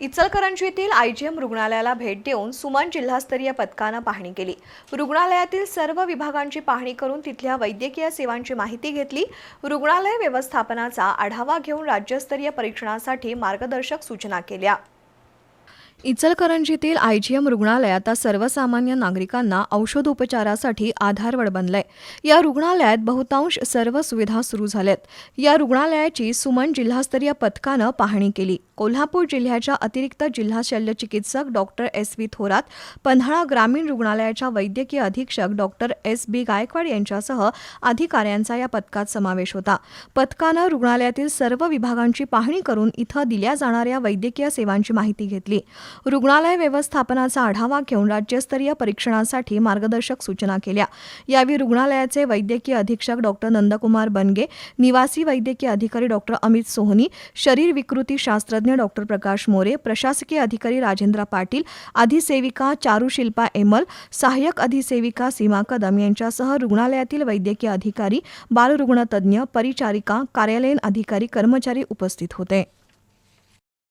इचलकरंजीतील IgM रुग्णालयाला भेट देऊन सुमन जिल्हास्तरीय पथकानं पाहणी केली. रुग्णालयातील सर्व विभागांची पाहणी करून तिथल्या वैद्यकीय सेवांची माहिती घेतली. रुग्णालय व्यवस्थापनाचा आढावा घेऊन राज्यस्तरीय परीक्षणासाठी मार्गदर्शक सूचना केल्या. इचलकरंजीतील आयजीएम रुग्णालय आता सर्वसामान्य नागरिकांना औषधोपचारासाठी आधारवड बनलंय. या रुग्णालयात बहुतांश सर्व सुविधा सुरू झाल्यात. या रुग्णालयाची सुमन जिल्हास्तरीय पथकानं पाहणी केली. कोल्हापूर जिल्ह्याच्या अतिरिक्त जिल्हा शल्यचिकित्सक doctor S V Thorat Panhala ग्रामीण रुग्णालयाच्या वैद्यकीय अधीक्षक डॉक्टर एस बी गायकवाड यांच्यासह अधिकाऱ्यांचा या पथकात समावेश होता. पथकानं रुग्णालयातील सर्व विभागांची पाहणी करून इथं दिल्या जाणाऱ्या वैद्यकीय सेवांची माहिती घेतली. रुग्णालय व्यवस्थापनाचा आढावा घेऊन राज्यस्तरीय परीक्षणासाठी मार्गदर्शक सूचना केल्या. यावेळी रुग्णालयाचे वैद्यकीय अधीक्षक डॉक्टर नंदकुमार बनगे निवासी वैद्यकीय अधिकारी डॉक्टर अमित सोहनी शरीर विकृती शास्त्रज्ञ डॉक्टर प्रकाश मोरे प्रशासकीय अधिकारी राजेंद्र पाटील अधिसेविका चारुशिल्पा एमल सहाय्यक अधिसेविका सीमा कदम यांच्यासह रुग्णालयातील वैद्यकीय अधिकारी बालरुग्णतज्ञ परिचारिका कार्यालयीन अधिकारी कर्मचारी उपस्थित होते.